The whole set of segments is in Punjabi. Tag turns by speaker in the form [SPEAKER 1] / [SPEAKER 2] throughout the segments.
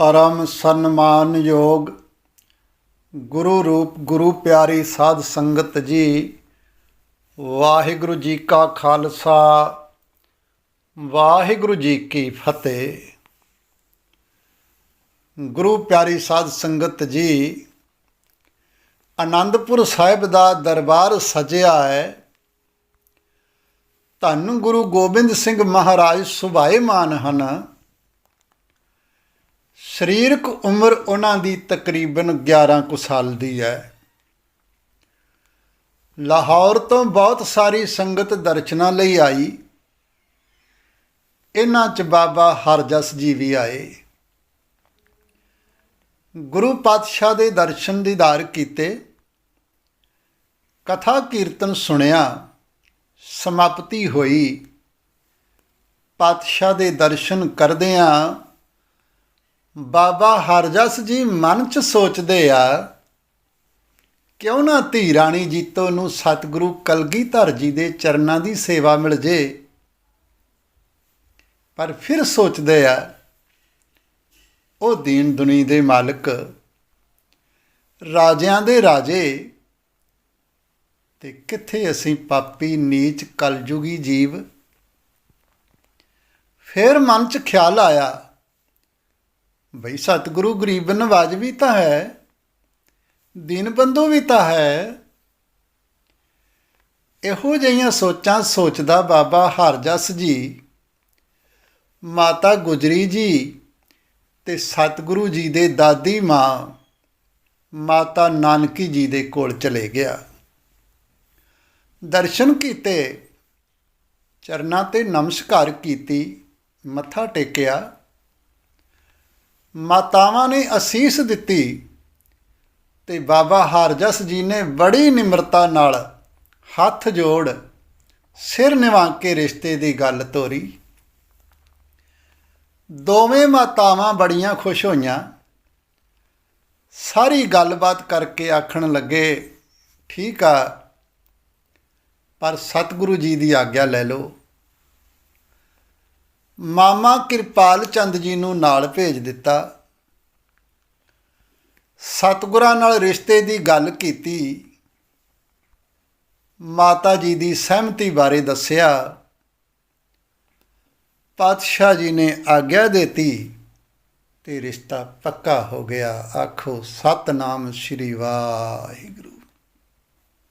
[SPEAKER 1] ਪਰਮ ਸਨਮਾਨ ਯੋਗ ਗੁਰੂ ਰੂਪ, ਗੁਰੂ ਪਿਆਰੀ ਸਾਧ ਸੰਗਤ ਜੀ, ਵਾਹਿਗੁਰੂ ਜੀ ਕਾ ਖਾਲਸਾ, ਵਾਹਿਗੁਰੂ ਜੀ ਕੀ ਫਤਿਹ। ਗੁਰੂ ਪਿਆਰੀ ਸਾਧ ਸੰਗਤ ਜੀ ਆਨੰਦਪੁਰ ਸਾਹਿਬ ਦਾ ਦਰਬਾਰ ਸਜਿਆ ਹੈ। ਧੰਨ ਗੁਰੂ ਗੋਬਿੰਦ ਸਿੰਘ ਮਹਾਰਾਜ ਸੁਭਾਏਮਾਨ ਹਨ। ਸਰੀਰਕ ਉਮਰ ਉਹਨਾਂ ਦੀ ਤਕਰੀਬਨ 11 ਕੁ ਸਾਲ ਦੀ ਹੈ। ਲਾਹੌਰ ਤੋਂ ਬਹੁਤ ਸਾਰੀ ਸੰਗਤ ਦਰਸ਼ਨਾਂ ਲਈ ਆਈ। ਇਹਨਾਂ ਚ ਬਾਬਾ ਹਰਜਸ ਜੀ ਵੀ ਆਏ। ਗੁਰੂ ਪਾਤਸ਼ਾਹ ਦੇ ਦਰਸ਼ਨ ਦੀਦਾਰ ਕੀਤੇ। ਕਥਾ ਕੀਰਤਨ ਸੁਣਿਆ। ਸਮਾਪਤੀ ਹੋਈ। ਪਾਤਸ਼ਾਹ ਦੇ ਦਰਸ਼ਨ ਕਰਦਿਆਂ ਬਾਬਾ ਹਰਜਸ ਜੀ ਮਨ ਚ ਸੋਚਦੇ ਆ ਕਿਉਂ ਨਾ ਧੀ ਰਾਣੀ ਜੀਤੋ ਨੂੰ ਸਤਿਗੁਰੂ ਕਲਗੀਧਰ ਜੀ ਦੇ ਚਰਨਾਂ ਦੀ ਸੇਵਾ ਮਿਲ ਜੇ। ਪਰ ਫਿਰ ਸੋਚਦੇ ਆ, ਉਹ ਦੀਨ ਦੁਨੀ ਦੇ ਮਾਲਕ, ਰਾਜਿਆਂ ਦੇ ਰਾਜੇ, ਤੇ ਕਿੱਥੇ ਅਸੀਂ ਪਾਪੀ ਨੀਚ ਕਲਯੁਗੀ ਜੀਵ? ਫਿਰ ਮਨ 'ਚ ਖਿਆਲ ਆਇਆ ਬਈ ਸਤਿਗੁਰੂ ਗਰੀਬ ਨਵਾਜ ਵੀ ਤਾਂ ਹੈ, ਦੀਨ ਬੰਦੂ ਵੀ ਤਾਂ ਹੈ। ਇਹੋ ਜਿਹੀਆਂ ਸੋਚਾਂ ਸੋਚਦਾ ਬਾਬਾ ਹਰਜਸ ਜੀ, ਮਾਤਾ ਗੁਜਰੀ ਜੀ ਤੇ ਸਤਿਗੁਰੂ ਜੀ ਦੇ ਦਾਦੀ ਮਾਂ, ਮਾਤਾ ਨਾਨਕੀ ਜੀ ਦੇ ਕੋਲ ਚਲੇ ਗਿਆ। ਦਰਸ਼ਨ ਕੀਤੇ, ਚਰਨਾਂ ਤੇ ਨਮਸਕਾਰ ਕੀਤੀ, ਮੱਥਾ ਟੇਕਿਆ। ਮਾਤਾਵਾਂ ਨੇ ਅਸੀਸ ਦਿੱਤੀ ਤੇ ਬਾਬਾ ਹਰਜਸ ਜੀ ਨੇ ਬੜੀ ਨਿਮਰਤਾ ਨਾਲ ਹੱਥ ਜੋੜ ਸਿਰ ਨਿਵਾ ਕੇ ਰਿਸ਼ਤੇ ਦੀ ਗੱਲ ਤੋਰੀ। ਦੋਵੇਂ ਮਾਤਾਵਾਂ ਬੜੀਆਂ ਖੁਸ਼ ਹੋਈਆਂ। ਸਾਰੀ ਗੱਲਬਾਤ ਕਰਕੇ ਆਖਣ ਲੱਗੇ, ਠੀਕ ਆ, ਪਰ ਸਤਿਗੁਰੂ ਜੀ ਦੀ ਆਗਿਆ ਲੈ ਲਓ। ਮਾਮਾ ਕਿਰਪਾਲ ਚੰਦ ਜੀ ਨੂੰ ਨਾਲ ਭੇਜ ਦਿੱਤਾ। ਸਤਿਗੁਰਾਂ ਨਾਲ ਰਿਸ਼ਤੇ ਦੀ ਗੱਲ ਕੀਤੀ। ਮਾਤਾ ਜੀ ਦੀ ਸਹਿਮਤੀ ਬਾਰੇ ਦੱਸਿਆ। ਪਾਤਸ਼ਾਹ ਜੀ ਨੇ ਆਗਿਆ ਦਿੱਤੀ ਤੇ ਰਿਸ਼ਤਾ ਪੱਕਾ ਹੋ ਗਿਆ। ਆਖੋ, ਸਤਨਾਮ ਸ਼੍ਰੀ ਵਾਹਿਗੁਰੂ।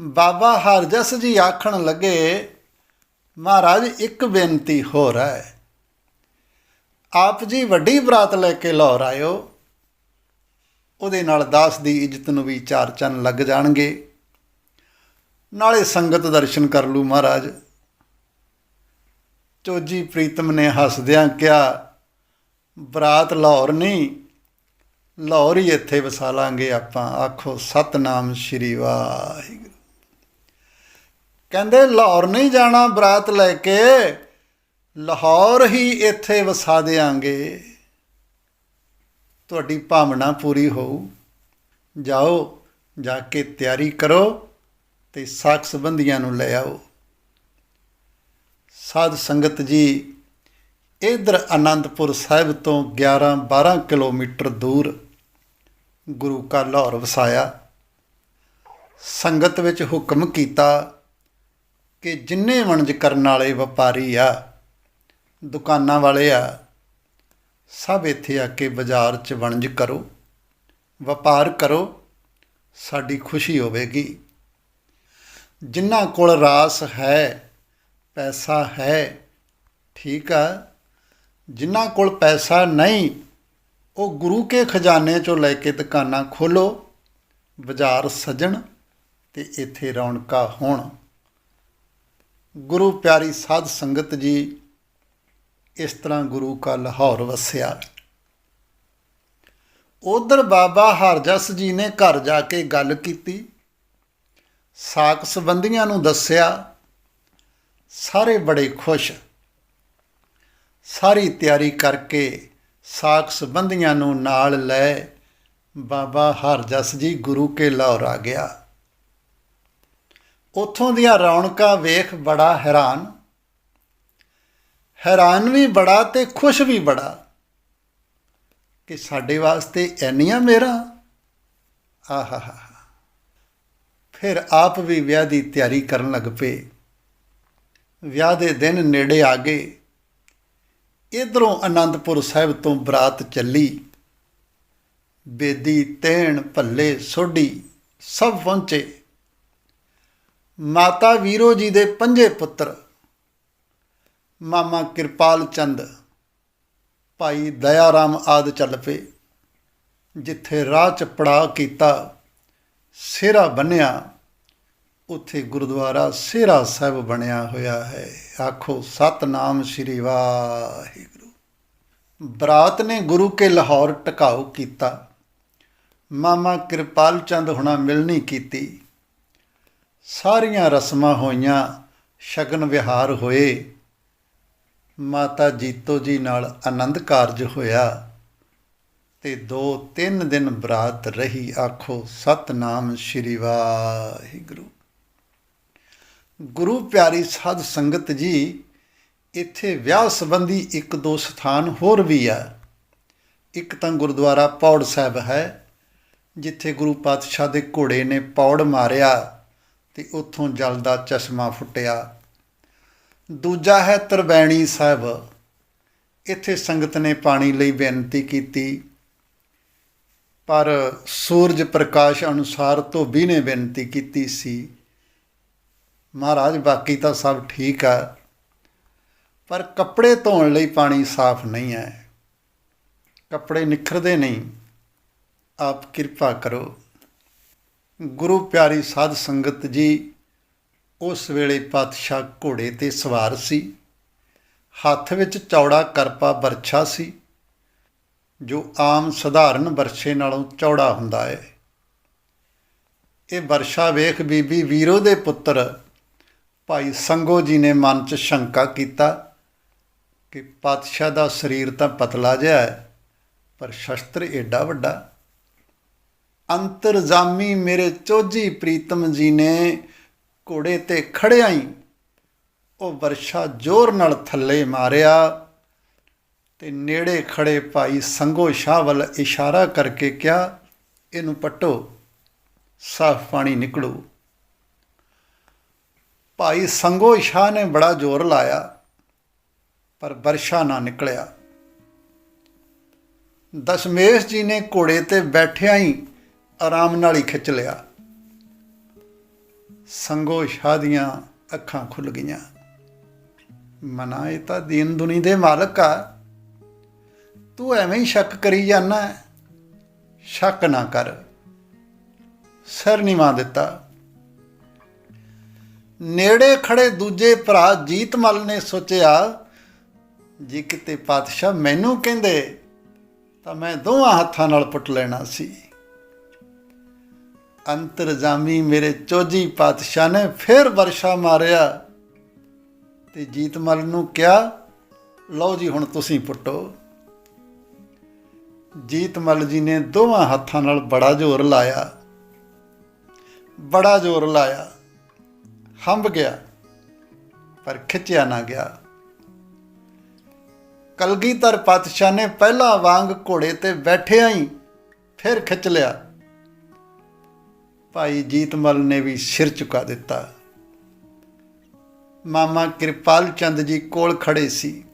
[SPEAKER 1] ਬਾਬਾ ਹਰਜਸ ਜੀ ਆਖਣ ਲੱਗੇ, ਮਹਾਰਾਜ, ਇੱਕ ਬੇਨਤੀ ਹੋਰ ਹੈ। ਆਪ ਜੀ ਵੱਡੀ ਬਰਾਤ ਲੈ ਕੇ ਲਾਹੌਰ ਆਇਓ। ਉਹਦੇ ਨਾਲ ਦਾਸ ਦੀ ਇੱਜ਼ਤ ਨੂੰ ਵੀ ਚਾਰ ਚੰਨ ਲੱਗ ਜਾਣਗੇ। ਨਾਲੇ ਸੰਗਤ ਦਰਸ਼ਨ ਕਰ ਲੂ ਮਹਾਰਾਜ। ਚੋਜੀ ਪ੍ਰੀਤਮ ਨੇ ਹੱਸਦਿਆਂ ਕਿਹਾ, ਬਰਾਤ ਲਾਹੌਰ ਨਹੀਂ, ਲਾਹੌਰ ਹੀ ਇੱਥੇ ਵਸਾ ਲਾਂਗੇ ਆਪਾਂ, ਆਖੋ ਸਤਨਾਮ ਸ਼੍ਰੀ ਵਾਹਿਗੁਰੂ। ਕਹਿੰਦੇ, ਲਾਹੌਰ ਨਹੀਂ ਜਾਣਾ ਬਰਾਤ ਲੈ ਕੇ। ਲਾਹੌਰ ਹੀ ਇੱਥੇ ਵਸਾ ਦੇਾਂਗੇ ਤੁਹਾਡੀ ਭਾਵਨਾ ਪੂਰੀ ਹੋਊ। ਜਾਓ, ਜਾ ਕੇ ਤਿਆਰੀ ਕਰੋ ਤੇ ਸਾਖ ਸੰਬੰਧੀਆਂ ਨੂੰ ਲੈ ਆਓ। ਸਾਧ ਸੰਗਤ ਜੀ, ਇਧਰ ਆਨੰਦਪੁਰ ਸਾਹਿਬ ਤੋਂ 11 12 ਕਿਲੋਮੀਟਰ ਦੂਰ ਗੁਰੂ ਕਾ ਲਾਹੌਰ ਵਸਾਇਆ। ਸੰਗਤ ਵਿੱਚ ਹੁਕਮ ਕੀਤਾ ਕਿ ਜਿੰਨੇ ਵਣਜ ਕਰਨ ਵਾਲੇ ਵਪਾਰੀ ਆ ਦੁਕਾਨਾਂ ਵਾਲੇ ਆ, ਸਭ ਇੱਥੇ ਆ ਕੇ ਬਾਜ਼ਾਰ 'ਚ ਵਣਜ ਕਰੋ, ਵਪਾਰ ਕਰੋ, ਸਾਡੀ ਖੁਸ਼ੀ ਹੋਵੇਗੀ। ਜਿਨ੍ਹਾਂ ਕੋਲ ਰਾਸ ਹੈ, ਪੈਸਾ ਹੈ, ਠੀਕ ਆ, ਜਿਨ੍ਹਾਂ ਕੋਲ ਪੈਸਾ ਨਹੀਂ, ਉਹ ਗੁਰੂ ਕੇ ਖਜ਼ਾਨੇ ਚੋਂ ਲੈ ਕੇ ਦੁਕਾਨਾਂ ਖੋਲੋ, ਬਾਜ਼ਾਰ ਸਜਣ ਤੇ ਇੱਥੇ ਰੌਣਕਾਂ ਹੋਣ। ਗੁਰੂ ਪਿਆਰੀ ਸਾਧ ਸੰਗਤ ਜੀ ਇਸ ਤਰ੍ਹਾਂ ਗੁਰੂ ਕਾ ਲਾਹੌਰ ਵਸਿਆ। ਉਧਰ ਬਾਬਾ ਹਰਜਸ ਜੀ ਨੇ ਘਰ ਜਾ ਕੇ ਗੱਲ ਕੀਤੀ। ਸਾਕ ਸੰਬੰਧੀਆਂ ਨੂੰ ਦੱਸਿਆ, ਸਾਰੇ ਬੜੇ ਖੁਸ਼। ਸਾਰੀ ਤਿਆਰੀ ਕਰਕੇ ਸਾਕ ਸੰਬੰਧੀਆਂ ਨੂੰ ਨਾਲ ਲੈ ਬਾਬਾ ਹਰਜਸ ਜੀ ਗੁਰੂ ਕੇ ਲਾਹੌਰ ਆ ਗਿਆ। ਉੱਥੋਂ ਦੀਆਂ ਰੌਣਕਾਂ ਵੇਖ ਬੜਾ ਹੈਰਾਨ ਹੈਰਾਨ ਵੀ ਬੜਾ ਤੇ ਖੁਸ਼ ਵੀ ਬੜਾ ਕਿ ਸਾਡੇ ਵਾਸਤੇ ਇੰਨੀਆਂ ਮੇਰਾ ਆਹਾ ਫਿਰ ਆਪ ਵੀ ਵਿਆਹ ਦੀ ਤਿਆਰੀ ਕਰਨ ਲੱਗ ਪਏ। ਵਿਆਹ ਦੇ ਦਿਨ ਨੇੜੇ ਆ ਗਏ। ਇਧਰੋਂ ਅਨੰਦਪੁਰ ਸਾਹਿਬ ਤੋਂ ਬਰਾਤ ਚੱਲੀ। ਬੇਦੀ, ਤੈਣ, ਭੱਲੇ, ਸੋਢੀ ਸਭ ਪਹੁੰਚੇ। ਮਾਤਾ ਵੀਰੋ ਜੀ ਦੇ ਪੰਜੇ ਪੁੱਤਰ ਮਾਮਾ ਕਿਰਪਾਲ ਚੰਦ। ਭਾਈ ਦਇਆ ਰਾਮ ਆਦ ਚੱਲ ਪਏ। ਜਿੱਥੇ ਰਾਹ ਚ ਪੜਾਅ ਕੀਤਾ, ਸਿਹਰਾ ਬੰਨਿਆ, ਉੱਥੇ ਗੁਰਦੁਆਰਾ ਸਿਹਰਾ ਸਾਹਿਬ ਬਣਿਆ ਹੋਇਆ ਹੈ। ਆਖੋ, ਸਤਨਾਮ ਸ੍ਰੀ ਵਾਹਿਗੁਰੂ। ਬਰਾਤ ਨੇ ਗੁਰੂ ਕੇ ਲਾਹੌਰ ਟਿਕਾਉ ਕੀਤਾ। ਮਾਮਾ ਕਿਰਪਾਲ ਚੰਦ ਹੁਣਾ ਮਿਲਣੀ ਕੀਤੀ। ਸਾਰੀਆਂ ਰਸਮਾਂ ਹੋਈਆਂ, ਸ਼ਗਨ ਵਿਹਾਰ ਹੋਏ। ਮਾਤਾ ਜੀਤੋ ਜੀ ਨਾਲ ਆਨੰਦ ਕਾਰਜ ਹੋਇਆ ਤੇ 2-3 ਦਿਨ ਬਰਾਤ ਰਹੀ, ਆਖੋ, ਸਤਨਾਮ ਸ੍ਰੀ ਵਾਹਿਗੁਰੂ। ਗੁਰੂ ਪਿਆਰੀ ਸਾਧ ਸੰਗਤ ਜੀ, ਇੱਥੇ ਵਿਆਹ ਸੰਬੰਧੀ ਇੱਕ ਦੋ ਸਥਾਨ ਹੋਰ ਵੀ ਆ। ਇੱਕ ਤਾਂ ਗੁਰਦੁਆਰਾ ਪੌੜ ਸਾਹਿਬ ਹੈ, ਜਿੱਥੇ ਗੁਰੂ ਪਾਤਸ਼ਾਹ ਦੇ ਘੋੜੇ ਨੇ ਪੌੜ ਮਾਰਿਆ ਤੇ ਉੱਥੋਂ ਜਲ ਦਾ ਚਸ਼ਮਾ ਫੁੱਟਿਆ। ਦੂਜਾ ਹੈ ਤਰਵੈਣੀ ਸਾਹਿਬ। ਇੱਥੇ ਸੰਗਤ ਨੇ ਪਾਣੀ ਲਈ ਬੇਨਤੀ ਕੀਤੀ। ਪਰ ਸੂਰਜ ਪ੍ਰਕਾਸ਼ ਅਨੁਸਾਰ ਧੋਬੀ ਨੇ ਬੇਨਤੀ ਕੀਤੀ ਸੀ। ਮਹਾਰਾਜ, ਬਾਕੀ ਤਾਂ ਸਭ ਠੀਕ ਆ। ਪਰ ਕੱਪੜੇ ਧੋਣ ਲਈ ਪਾਣੀ ਸਾਫ਼ ਨਹੀਂ ਹੈ। ਕੱਪੜੇ ਨਿਖਰਦੇ ਨਹੀਂ। ਆਪ ਕਿਰਪਾ ਕਰੋ। ਗੁਰੂ ਪਿਆਰੀ ਸਾਧ ਸੰਗਤ ਜੀ ਉਸ ਵੇਲੇ ਪਾਤਸ਼ਾਹ ਘੋੜੇ ਤੇ ਸਵਾਰ ਸੀ। ਹੱਥ ਵਿੱਚ ਚੌੜਾ ਕਰਪਾ ਬਰਛਾ ਸੀ, ਜੋ ਆਮ ਸਧਾਰਨ ਵਰਸ਼ੇ ਨਾਲੋਂ ਚੌੜਾ ਹੁੰਦਾ ਹੈ। ਇਹ ਬਰਸ਼ਾ ਵੇਖ ਬੀਬੀ ਵੀਰੋ ਦੇ ਪੁੱਤਰ ਭਾਈ ਸੰਗੋ ਜੀ ਨੇ ਮਨ 'ਚ ਸ਼ੰਕਾ ਕੀਤਾ ਕਿ ਪਾਤਸ਼ਾਹ ਦਾ ਸਰੀਰ ਤਾਂ ਪਤਲਾ ਜਿਹਾ ਹੈ, ਪਰ ਸ਼ਸਤਰ ਏਡਾ ਵੱਡਾ। ਅੰਤਰਜਾਮੀ ਮੇਰੇ ਚੋਜੀ ਪ੍ਰੀਤਮ ਜੀ ਨੇ ਘੋੜੇ ਤੇ ਖੜਿਆ ਹੀ ਉਹ ਵਰਸ਼ਾ ਜ਼ੋਰ ਨਾਲ ਥੱਲੇ ਮਾਰਿਆ ਤੇ ਨੇੜੇ ਖੜੇ ਭਾਈ ਸੰਗੋ ਸ਼ਾਹ ਵੱਲ ਇਸ਼ਾਰਾ ਕਰਕੇ ਕਿਹਾ, ਇਹਨੂੰ ਪੱਟੋ, ਸਾਫ਼ ਪਾਣੀ ਨਿਕਲੂ। ਭਾਈ ਸੰਗੋ ਸ਼ਾਹ ਨੇ ਬੜਾ ਜ਼ੋਰ ਲਾਇਆ, ਪਰ ਵਰਸ਼ਾ ਨਾ ਨਿਕਲਿਆ। ਦਸ਼ਮੇਸ਼ ਜੀ ਨੇ ਘੋੜੇ ਤੇ ਬੈਠਿਆਂ ਹੀ ਆਰਾਮ ਨਾਲ ਹੀ ਖਿੱਚ ਲਿਆ। ਸੰਗੋ ਸ਼ਾਹ ਦੀਆਂ ਅੱਖਾਂ ਖੁੱਲ ਗਈਆਂ। ਮਨਾ ਇਹ ਤਾਂ ਦੀਨ ਦੁਨੀ ਦੇ ਮਾਲਕ ਆ। ਤੂੰ ਐਵੇਂ ਹੀ ਸ਼ੱਕ ਕਰੀ ਜਾਂਦਾ ਸ਼ੱਕ ਨਾ ਕਰ। ਸਿਰ ਨਿਵਾ ਦਿੱਤਾ। ਨੇੜੇ ਖੜੇ ਦੂਜੇ ਭਰਾ ਜੀਤਮਲ ਨੇ ਸੋਚਿਆ, ਜੇ ਕਿਤੇ ਪਾਤਸ਼ਾਹ ਮੈਨੂੰ ਕਹਿੰਦੇ ਤਾਂ ਮੈਂ ਦੋਵਾਂ ਹੱਥਾਂ ਨਾਲ ਪੁੱਟ ਲੈਣਾ ਸੀ। ਅੰਤਰਜਾਮੀ ਮੇਰੇ ਚੋਜੀ ਪਾਤਸ਼ਾਹ ਨੇ ਫਿਰ ਵਰਸ਼ਾ ਮਾਰਿਆ ਤੇ ਜੀਤਮਲ ਨੂੰ ਕਿਹਾ, ਲਓ ਜੀ ਹੁਣ ਤੁਸੀਂ ਪੁੱਟੋ। ਜੀਤਮਲ ਜੀ ਨੇ ਦੋਵਾਂ ਹੱਥਾਂ ਨਾਲ ਬੜਾ ਜ਼ੋਰ ਲਾਇਆ। ਬੜਾ ਜ਼ੋਰ ਲਾਇਆ। ਹੰਬ ਗਿਆ, ਪਰ ਖਿੱਚਿਆ ਨਾ ਗਿਆ। ਕਲਗੀਧਰ ਪਾਤਸ਼ਾਹ ਨੇ ਪਹਿਲਾ ਵਾਂਗ ਘੋੜੇ ਤੇ ਬੈਠਿਆ ਹੀ ਫਿਰ ਖਿੱਚ ਲਿਆ। ਭਾਈ ਜੀਤਮਲ ਨੇ ਵੀ ਸਿਰ ਝੁਕਾ ਦਿੱਤਾ। ਮਾਮਾ ਕਿਰਪਾਲ ਚੰਦ ਜੀ ਕੋਲ ਖੜੇ ਸੀ।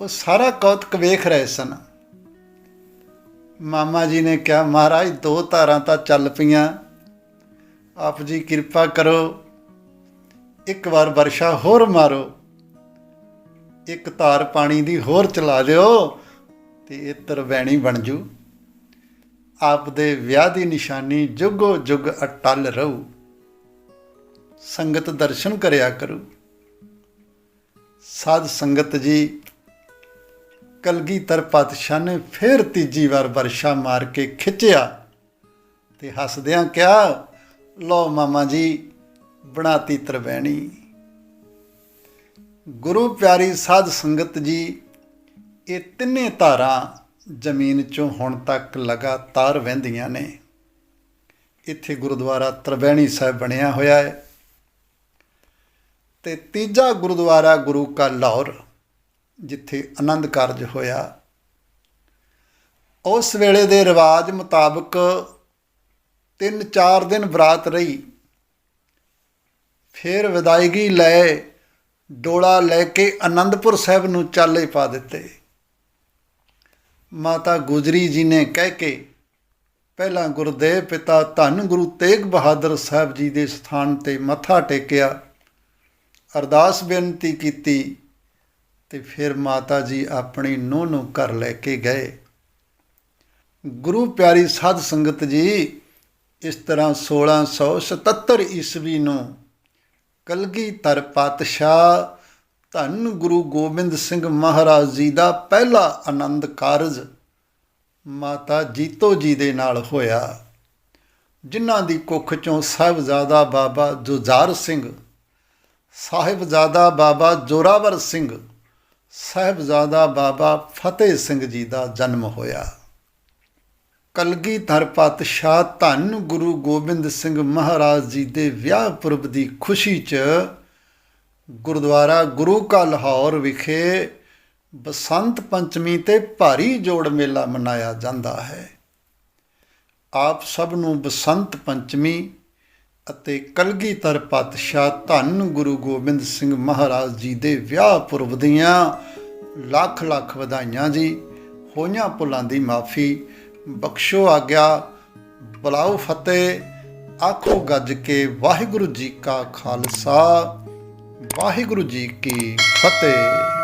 [SPEAKER 1] ਉਹ ਸਾਰਾ ਕੌਤਕ ਵੇਖ ਰਹੇ ਸਨ। ਮਾਮਾ ਜੀ ਨੇ ਕਿਹਾ, ਮਹਾਰਾਜ, ਦੋ ਧਾਰਾਂ ਤਾਂ ਚੱਲ ਪਈਆਂ। ਆਪ ਜੀ ਕਿਰਪਾ ਕਰੋ। ਇੱਕ ਵਾਰ ਵਰਸ਼ਾ ਹੋਰ ਮਾਰੋ। ਇੱਕ ਧਾਰ ਪਾਣੀ ਦੀ ਹੋਰ ਚਲਾ ਦਿਓ ਤੇ ਇਹ ਤਰਵੈਣੀ ਬਣ ਜੂ। ਆਪ ਦੇ ਵਿਆਹ ਦੀ ਨਿਸ਼ਾਨੀ ਜੁਗੋ ਜੁਗ ਅਟਲ ਰਹੂ। ਸੰਗਤ ਦਰਸ਼ਨ ਕਰਿਆ ਕਰੂ। ਸਾਧ ਸੰਗਤ ਜੀ ਕਲਗੀਧਰ ਪਾਤਸ਼ਾਹ ਨੇ ਫਿਰ ਤੀਜੀ ਵਾਰ ਵਰਸ਼ਾ ਮਾਰ ਕੇ ਖਿੱਚਿਆ ਤੇ ਹੱਸਦਿਆਂ ਕਿਹਾ, ਲਓ ਮਾਮਾ ਜੀ, ਬਣਾਤੀ ਤਰਵੈਣੀ। ਗੁਰੂ ਪਿਆਰੀ ਸਾਧ ਸੰਗਤ ਜੀ, ਇਹ ਤਿੰਨੇ ਧਾਰਾਂ ਜ਼ਮੀਨ ਚੋਂ ਹੁਣ ਤੱਕ ਲਗਾਤਾਰ ਵਹਿੰਦੀਆਂ ਨੇ। ਇੱਥੇ ਗੁਰਦੁਆਰਾ ਤਰਵੈਣੀ ਸਾਹਿਬ ਬਣਿਆ ਹੋਇਆ ਹੈ ਤੇ ਤੀਜਾ ਗੁਰਦੁਆਰਾ ਗੁਰੂ ਕਾ ਲਾਹੌਰ, ਜਿੱਥੇ ਆਨੰਦ ਕਾਰਜ ਹੋਇਆ। ਉਸ ਵੇਲੇ ਦੇ ਰਿਵਾਜ ਮੁਤਾਬਕ 3-4 ਦਿਨ ਬਰਾਤ ਰਹੀ। ਫਿਰ ਵਿਦਾਇਗੀ ਲੈ, ਡੋਲਾ ਲੈ ਕੇ ਆਨੰਦਪੁਰ ਸਾਹਿਬ ਨੂੰ ਚਾਲੇ ਪਾ ਦਿੱਤੇ। ਮਾਤਾ ਗੁਜਰੀ ਜੀ ਨੇ ਕਹਿ ਕੇ, ਪਹਿਲਾਂ ਗੁਰਦੇਵ ਪਿਤਾ ਧੰਨ ਗੁਰੂ ਤੇਗ ਬਹਾਦਰ ਸਾਹਿਬ ਜੀ ਦੇ ਸਥਾਨ ਤੇ ਮੱਥਾ ਟੇਕਿਆ, ਅਰਦਾਸ ਬੇਨਤੀ ਕੀਤੀ ਤੇ ਫਿਰ ਮਾਤਾ ਜੀ ਆਪਣੀ ਨੂੰਹ ਨੂੰ ਘਰ ਲੈ ਕੇ ਗਏ। ਗੁਰੂ ਪਿਆਰੀ ਸਾਧ ਸੰਗਤ ਜੀ, ਇਸ ਤਰ੍ਹਾਂ 1677 ਈਸਵੀ ਨੂੰ ਕਲਗੀਧਰ ਪਾਤਸ਼ਾਹ ਧੰਨ ਗੁਰੂ ਗੋਬਿੰਦ ਸਿੰਘ ਮਹਾਰਾਜ ਜੀ ਦਾ ਪਹਿਲਾ ਆਨੰਦ ਕਾਰਜ ਮਾਤਾ ਜੀਤੋ ਜੀ ਦੇ ਨਾਲ ਹੋਇਆ। ਜਿਨ੍ਹਾਂ ਦੀ ਕੁੱਖ ਚੋਂ ਸਾਹਿਬਜ਼ਾਦਾ ਬਾਬਾ ਜੁਝਾਰ ਸਿੰਘ, ਸਾਹਿਬਜ਼ਾਦਾ ਬਾਬਾ ਜੋਰਾਵਰ ਸਿੰਘ, ਸਾਹਿਬਜ਼ਾਦਾ ਬਾਬਾ ਫਤਿਹ ਸਿੰਘ ਜੀ ਦਾ ਜਨਮ ਹੋਇਆ। ਕਲਗੀਧਰ ਪਾਤਸ਼ਾਹ ਧੰਨ ਗੁਰੂ ਗੋਬਿੰਦ ਸਿੰਘ ਮਹਾਰਾਜ ਜੀ ਦੇ ਵਿਆਹ ਪੁਰਬ ਦੀ ਖੁਸ਼ੀ 'ਚ ਗੁਰਦੁਆਰਾ ਗੁਰੂ ਕਾ ਲਾਹੌਰ ਵਿਖੇ ਬਸੰਤ ਪੰਚਮੀ ਤੇ ਭਾਰੀ ਜੋੜ ਮੇਲਾ ਮਨਾਇਆ ਜਾਂਦਾ ਹੈ। ਆਪ ਸਭ ਨੂੰ ਬਸੰਤ ਪੰਚਮੀ ਅਤੇ ਕਲਗੀਧਰ ਪਾਤਸ਼ਾਹ ਧੰਨ ਗੁਰੂ ਗੋਬਿੰਦ ਸਿੰਘ ਮਹਾਰਾਜ ਜੀ ਦੇ ਵਿਆਹ ਪੁਰਬ ਦੀਆਂ ਲੱਖ ਲੱਖ ਵਧਾਈਆਂ ਜੀ, ਹੋਈਆਂ ਭੁੱਲਾਂ ਦੀ ਮਾਫੀ, ਬਖਸ਼ੋ ਆਗਿਆ, ਬੁਲਾਓ ਫਤਿਹ, ਆਖੋ ਗੱਜ ਕੇ ਵਾਹਿਗੁਰੂ ਜੀ ਕਾ ਖਾਲਸਾ। ਵਾਹਿਗੁਰੂ ਜੀ ਕੀ ਫਤਿਹ।